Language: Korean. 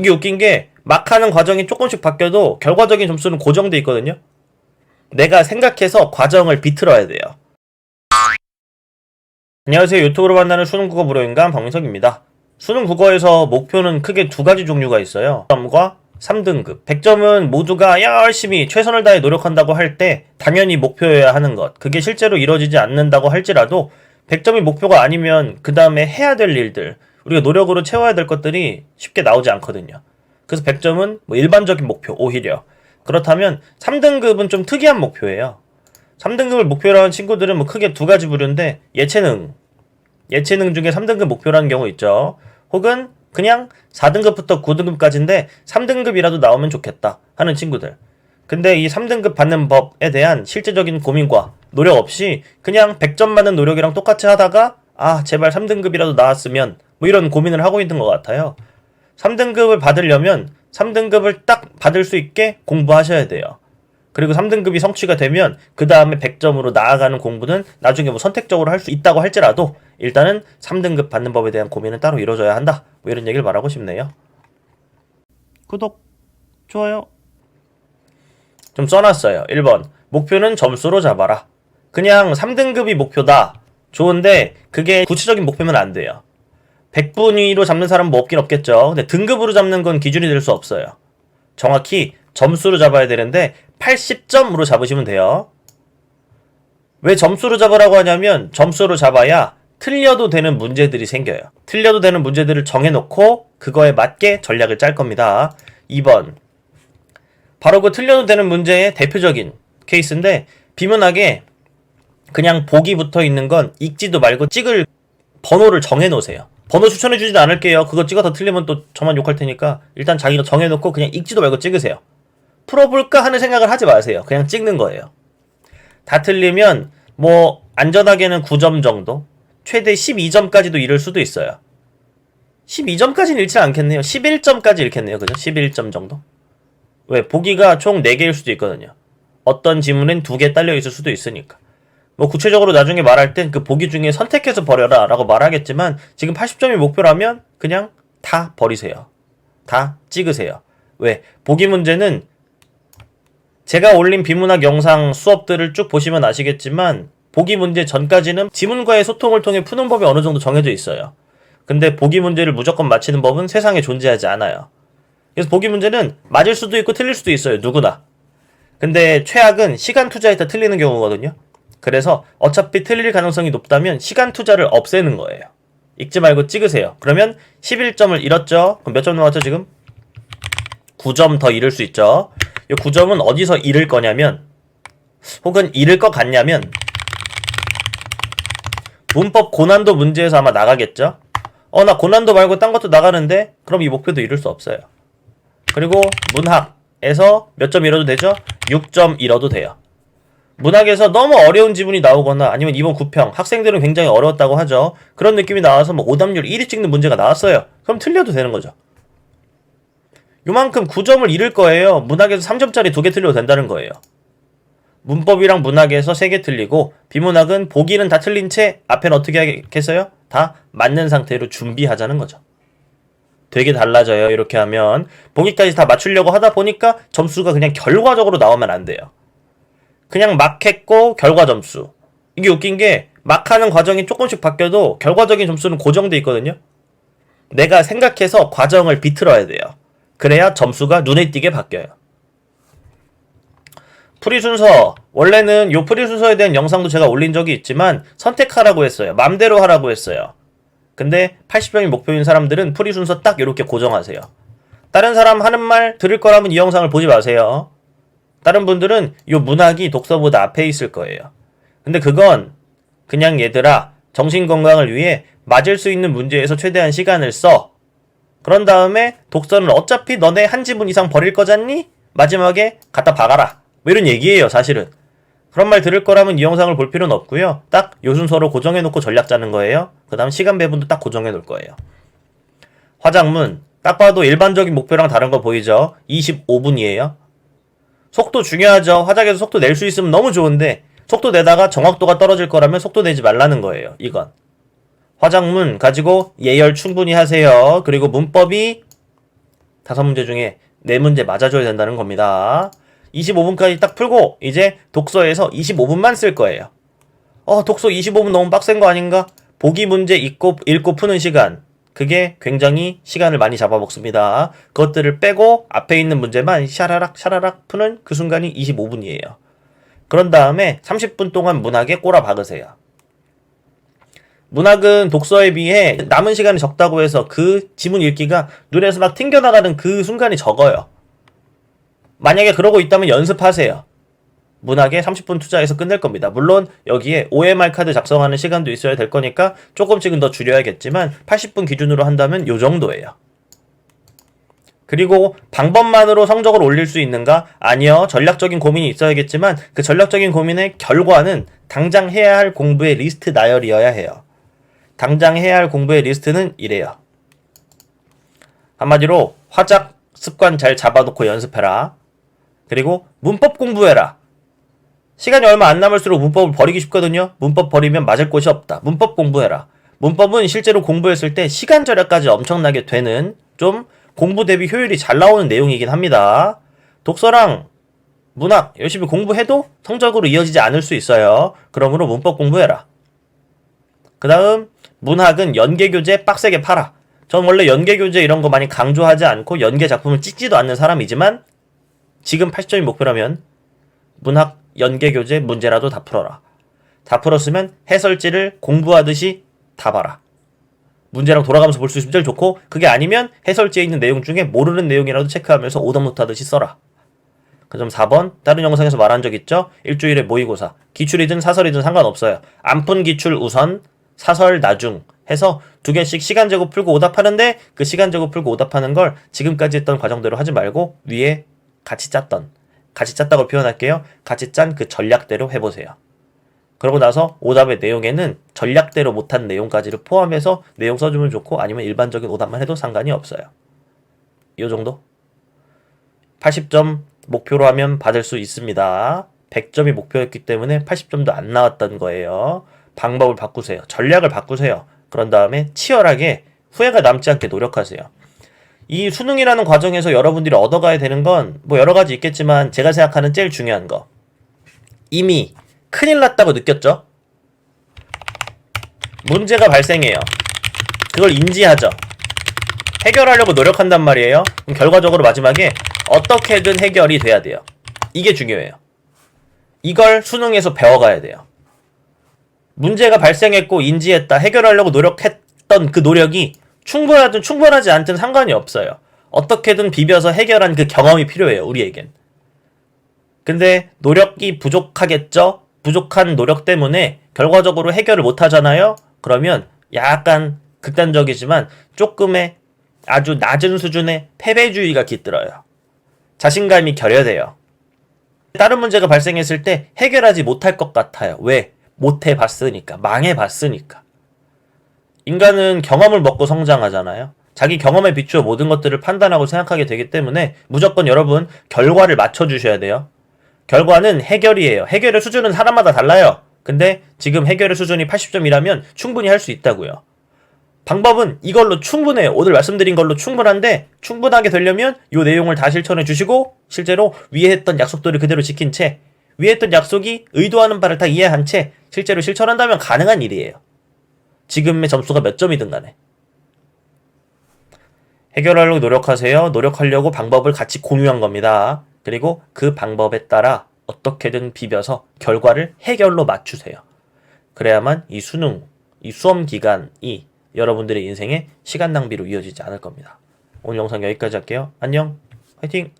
이게 웃긴 게 막 하는 과정이 조금씩 바뀌어도 결과적인 점수는 고정돼 있거든요. 내가 생각해서 과정을 비틀어야 돼요. 안녕하세요. 유튜브로 만나는 수능 국어 무료인간 박민석입니다. 수능 국어에서 목표는 크게 두 가지 종류가 있어요. 100점과 3등급. 100점은 모두가 열심히 최선을 다해 노력한다고 할 때 당연히 목표여야 하는 것. 그게 실제로 이루어지지 않는다고 할지라도 100점이 목표가 아니면 그 다음에 해야 될 일들, 우리가 노력으로 채워야 될 것들이 쉽게 나오지 않거든요. 그래서 100점은 뭐 일반적인 목표, 오히려. 그렇다면 3등급은 좀 특이한 목표예요. 3등급을 목표로 하는 친구들은 뭐 크게 두 가지 부류인데 예체능, 예체능 중에 3등급 목표라는 경우 있죠. 혹은 그냥 4등급부터 9등급까지인데 3등급이라도 나오면 좋겠다 하는 친구들. 근데 이 3등급 받는 법에 대한 실제적인 고민과 노력 없이 그냥 100점 받는 노력이랑 똑같이 하다가 아 제발 3등급이라도 나왔으면 뭐 이런 고민을 하고 있는 것 같아요. 3등급을 받으려면 3등급을 딱 받을 수 있게 공부하셔야 돼요. 그리고 3등급이 성취가 되면 그 다음에 100점으로 나아가는 공부는 나중에 뭐 선택적으로 할 수 있다고 할지라도 일단은 3등급 받는 법에 대한 고민은 따로 이루어져야 한다. 뭐 이런 얘기를 말하고 싶네요. 구독, 좋아요. 좀 써놨어요. 1번. 목표는 점수로 잡아라. 그냥 3등급이 목표다. 좋은데 그게 구체적인 목표면 안 돼요. 100분 위로 잡는 사람은 뭐 없긴 없겠죠. 근데 등급으로 잡는 건 기준이 될 수 없어요. 정확히 점수로 잡아야 되는데 80점으로 잡으시면 돼요. 왜 점수로 잡으라고 하냐면 점수로 잡아야 틀려도 되는 문제들이 생겨요. 틀려도 되는 문제들을 정해놓고 그거에 맞게 전략을 짤 겁니다. 2번. 바로 그 틀려도 되는 문제의 대표적인 케이스인데 비문하게 그냥 보기 붙어 있는 건 읽지도 말고 찍을 번호를 정해놓으세요. 번호 추천해주진 않을게요. 그거 찍어서 틀리면 또 저만 욕할 테니까 일단 자기가 정해놓고 그냥 읽지도 말고 찍으세요. 풀어볼까 하는 생각을 하지 마세요. 그냥 찍는 거예요. 다 틀리면 뭐 안전하게는 9점 정도, 최대 12점까지도 이를 수도 있어요. 12점까지는 잃지 않겠네요. 11점까지 잃겠네요. 그죠? 11점 정도. 왜? 보기가 총 4개일 수도 있거든요. 어떤 지문엔 2개 딸려 있을 수도 있으니까. 뭐 구체적으로 나중에 말할 땐 그 보기 중에 선택해서 버려라 라고 말하겠지만 지금 80점이 목표라면 그냥 다 버리세요. 다 찍으세요. 왜? 보기 문제는 제가 올린 비문학 영상 수업들을 쭉 보시면 아시겠지만 보기 문제 전까지는 지문과의 소통을 통해 푸는 법이 어느 정도 정해져 있어요. 근데 보기 문제를 무조건 맞히는 법은 세상에 존재하지 않아요. 그래서 보기 문제는 맞을 수도 있고 틀릴 수도 있어요. 누구나. 근데 최악은 시간 투자했다 틀리는 경우거든요. 그래서 어차피 틀릴 가능성이 높다면 시간 투자를 없애는 거예요. 읽지 말고 찍으세요. 그러면 11점을 잃었죠? 그럼 몇 점 남았죠, 지금? 9점 더 잃을 수 있죠. 이 9점은 어디서 잃을 거냐면, 혹은 잃을 것 같냐면, 문법 고난도 문제에서 아마 나가겠죠? 어, 나 고난도 말고 딴 것도 나가는데? 그럼 이 목표도 이룰 수 없어요. 그리고 문학에서 몇 점 잃어도 되죠? 6점 잃어도 돼요. 문학에서 너무 어려운 지문이 나오거나 아니면 이번 구평 학생들은 굉장히 어려웠다고 하죠. 그런 느낌이 나와서 뭐 오답률 1위 찍는 문제가 나왔어요. 그럼 틀려도 되는 거죠. 요만큼 9점을 잃을 거예요. 문학에서 3점짜리 두개 틀려도 된다는 거예요. 문법이랑 문학에서 3개 틀리고 비문학은 보기는 다 틀린 채 앞엔 어떻게 하겠어요? 다 맞는 상태로 준비하자는 거죠. 되게 달라져요. 이렇게 하면 보기까지 다 맞추려고 하다 보니까 점수가 그냥 결과적으로 나오면 안 돼요. 그냥 막 했고 결과 점수. 이게 웃긴 게 막 하는 과정이 조금씩 바뀌어도 결과적인 점수는 고정돼 있거든요. 내가 생각해서 과정을 비틀어야 돼요. 그래야 점수가 눈에 띄게 바뀌어요. 프리 순서 원래는 요 프리 순서에 대한 영상도 제가 올린 적이 있지만 선택하라고 했어요. 맘대로 하라고 했어요. 근데 80점이 목표인 사람들은 프리 순서 딱 이렇게 고정하세요. 다른 사람 하는 말 들을 거라면 이 영상을 보지 마세요. 다른 분들은 이 문학이 독서보다 앞에 있을 거예요. 근데 그건 그냥 얘들아 정신 건강을 위해 맞을 수 있는 문제에서 최대한 시간을 써. 그런 다음에 독서는 어차피 너네 한 지문 이상 버릴 거잖니? 마지막에 갖다 박아라. 뭐 이런 얘기예요, 사실은. 그런 말 들을 거라면 이 영상을 볼 필요는 없고요. 딱 요 순서로 고정해 놓고 전략 짜는 거예요. 그 다음 시간 배분도 딱 고정해 놓을 거예요. 화장문. 딱 봐도 일반적인 목표랑 다른 거 보이죠? 25분이에요. 속도 중요하죠. 화작에서 속도 낼 수 있으면 너무 좋은데 속도 내다가 정확도가 떨어질 거라면 속도 내지 말라는 거예요. 이건. 화작문 가지고 예열 충분히 하세요. 그리고 문법이 다섯 문제 중에 네 문제 맞아줘야 된다는 겁니다. 25분까지 딱 풀고 이제 독서에서 25분만 쓸 거예요. 어, 독서 25분 너무 빡센 거 아닌가? 보기 문제 읽고, 읽고 푸는 시간. 그게 굉장히 시간을 많이 잡아먹습니다. 그것들을 빼고 앞에 있는 문제만 샤라락 샤라락 푸는 그 순간이 25분이에요. 그런 다음에 30분 동안 문학에 꼬라 박으세요. 문학은 독서에 비해 남은 시간이 적다고 해서 그 지문 읽기가 눈에서 막 튕겨나가는 그 순간이 적어요. 만약에 그러고 있다면 연습하세요. 문학에 30분 투자해서 끝낼 겁니다. 물론 여기에 OMR 카드 작성하는 시간도 있어야 될 거니까 조금씩은 더 줄여야겠지만 80분 기준으로 한다면 요 정도예요. 그리고 방법만으로 성적을 올릴 수 있는가? 아니요. 전략적인 고민이 있어야겠지만 그 전략적인 고민의 결과는 당장 해야 할 공부의 리스트 나열이어야 해요. 당장 해야 할 공부의 리스트는 이래요. 한마디로 화작 습관 잘 잡아놓고 연습해라. 그리고 문법 공부해라. 시간이 얼마 안 남을수록 문법을 버리기 쉽거든요. 문법 버리면 맞을 곳이 없다. 문법 공부해라. 문법은 실제로 공부했을 때 시간 절약까지 엄청나게 되는 좀 공부 대비 효율이 잘 나오는 내용이긴 합니다. 독서랑 문학 열심히 공부해도 성적으로 이어지지 않을 수 있어요. 그러므로 문법 공부해라. 그 다음 문학은 연계 교재 빡세게 팔아. 전 원래 연계 교재 이런 거 많이 강조하지 않고 연계 작품을 찍지도 않는 사람이지만 지금 80점이 목표라면 문학 연계 교재 문제라도 다 풀어라. 다 풀었으면 해설지를 공부하듯이 다 봐라. 문제랑 돌아가면서 볼 수 있으면 제일 좋고 그게 아니면 해설지에 있는 내용 중에 모르는 내용이라도 체크하면서 오답노트 하듯이 써라. 그점 4번 다른 영상에서 말한 적 있죠? 일주일에 모의고사 기출이든 사설이든 상관없어요. 안 푼 기출 우선 사설 나중 해서 두 개씩 시간 제고 풀고 오답하는데 그 시간 제고 풀고 오답하는 걸 지금까지 했던 과정대로 하지 말고 위에 같이 짰던 같이 짰다고 표현할게요. 같이 짠 그 전략대로 해보세요. 그러고 나서 오답의 내용에는 전략대로 못한 내용까지를 포함해서 내용 써주면 좋고 아니면 일반적인 오답만 해도 상관이 없어요. 이 정도? 80점 목표로 하면 받을 수 있습니다. 100점이 목표였기 때문에 80점도 안 나왔던 거예요. 방법을 바꾸세요. 전략을 바꾸세요. 그런 다음에 치열하게 후회가 남지 않게 노력하세요. 이 수능이라는 과정에서 여러분들이 얻어가야 되는 건 뭐 여러 가지 있겠지만 제가 생각하는 제일 중요한 거. 이미 큰일 났다고 느꼈죠? 문제가 발생해요. 그걸 인지하죠. 해결하려고 노력한단 말이에요. 그럼 결과적으로 마지막에 어떻게든 해결이 돼야 돼요. 이게 중요해요. 이걸 수능에서 배워가야 돼요. 문제가 발생했고 인지했다, 해결하려고 노력했던 그 노력이 충분하든 충분하지 않든 상관이 없어요. 어떻게든 비벼서 해결한 그 경험이 필요해요, 우리에겐. 근데 노력이 부족하겠죠? 부족한 노력 때문에 결과적으로 해결을 못 하잖아요? 그러면 약간 극단적이지만 조금의 아주 낮은 수준의 패배주의가 깃들어요. 자신감이 결여돼요. 다른 문제가 발생했을 때 해결하지 못할 것 같아요. 왜? 못 해봤으니까. 망해봤으니까. 인간은 경험을 먹고 성장하잖아요. 자기 경험에 비추어 모든 것들을 판단하고 생각하게 되기 때문에 무조건 여러분 결과를 맞춰주셔야 돼요. 결과는 해결이에요. 해결의 수준은 사람마다 달라요. 근데 지금 해결의 수준이 80점이라면 충분히 할 수 있다고요. 방법은 이걸로 충분해요. 오늘 말씀드린 걸로 충분한데 충분하게 되려면 이 내용을 다 실천해 주시고 실제로 위에 했던 약속들을 그대로 지킨 채 위에 했던 약속이 의도하는 바를 다 이해한 채 실제로 실천한다면 가능한 일이에요. 지금의 점수가 몇 점이든 간에. 해결하려고 노력하세요. 노력하려고 방법을 같이 공유한 겁니다. 그리고 그 방법에 따라 어떻게든 비벼서 결과를 해결로 맞추세요. 그래야만 이 수능, 이 수험 기간이 여러분들의 인생에 시간 낭비로 이어지지 않을 겁니다. 오늘 영상 여기까지 할게요. 안녕. 화이팅!